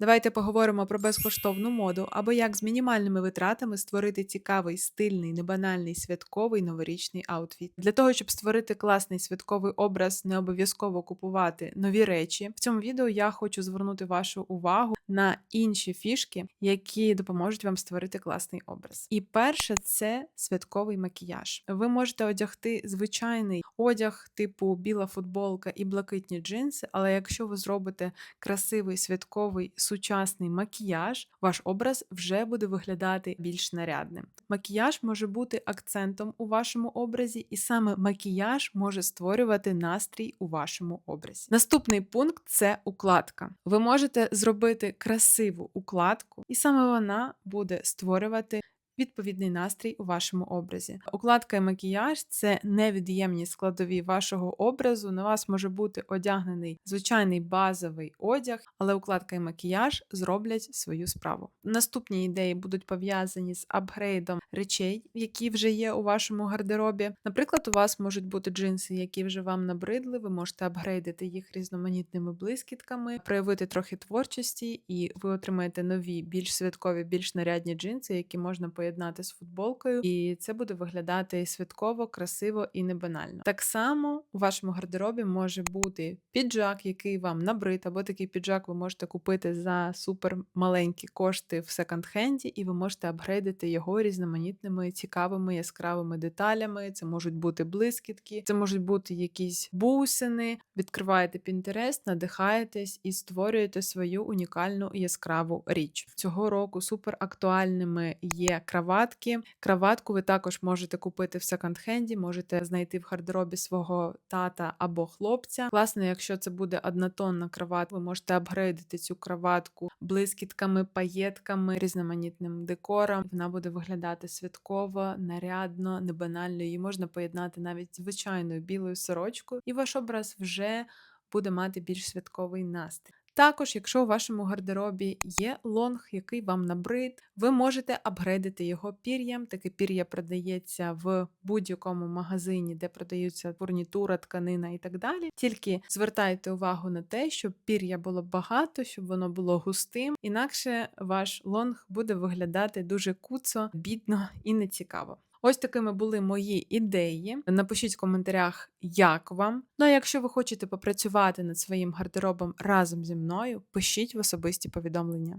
Давайте поговоримо про безкоштовну моду або як з мінімальними витратами створити цікавий, стильний, небанальний святковий новорічний аутфіт. Для того, щоб створити класний святковий образ, не обов'язково купувати нові речі. В цьому відео я хочу звернути вашу увагу на інші фішки, які допоможуть вам створити класний образ. І перше це святковий макіяж. Ви можете одягти звичайний одяг, типу біла футболка і блакитні джинси, але якщо ви зробите красивий святковий сучасний макіяж, ваш образ вже буде виглядати більш нарядним. Макіяж може бути акцентом у вашому образі, і саме макіяж може створювати настрій у вашому образі. Наступний пункт це укладка. Ви можете зробити красиву укладку, і саме вона буде створювати відповідний настрій у вашому образі. Укладка і макіяж це невід'ємні складові вашого образу. На вас може бути одягнений звичайний базовий одяг, але укладка і макіяж зроблять свою справу. Наступні ідеї будуть пов'язані з апгрейдом речей, які вже є у вашому гардеробі. Наприклад, у вас можуть бути джинси, які вже вам набридли. Ви можете апгрейдити їх різноманітними блискітками, проявити трохи творчості, і ви отримаєте нові, більш святкові, більш нарядні джинси, які можна поєднати з футболкою, і це буде виглядати святково, красиво і не банально. Так само у вашому гардеробі може бути піджак, який вам набрид, або такий піджак ви можете купити за супер маленькі кошти в секонд-хенді, і ви можете апгрейдити його різноманітними цікавими яскравими деталями. Це можуть бути блискітки, це можуть бути якісь бусини. Відкриваєте Pinterest, надихаєтесь і створюєте свою унікальну яскраву річ. Цього року супер актуальними є краватки. Краватку ви також можете купити в секонд-хенді, можете знайти в гардеробі свого тата або хлопця. Класно, якщо це буде однотонна краватка, ви можете апгрейдити цю краватку блискітками, паєтками, різноманітним декором. Вона буде виглядати святково, нарядно, не банально. Її можна поєднати навіть звичайною білою сорочкою, і ваш образ вже буде мати більш святковий настрій. Також, якщо у вашому гардеробі є лонг, який вам набрид, ви можете апгрейдити його пір'ям. Таке пір'я продається в будь-якому магазині, де продаються фурнітура, тканина і так далі. Тільки звертайте увагу на те, щоб пір'я було багато, щоб воно було густим, інакше ваш лонг буде виглядати дуже куцо, бідно і нецікаво. Ось такими були мої ідеї. Напишіть в коментарях, як вам. Ну а якщо ви хочете попрацювати над своїм гардеробом разом зі мною, пишіть в особисті повідомлення.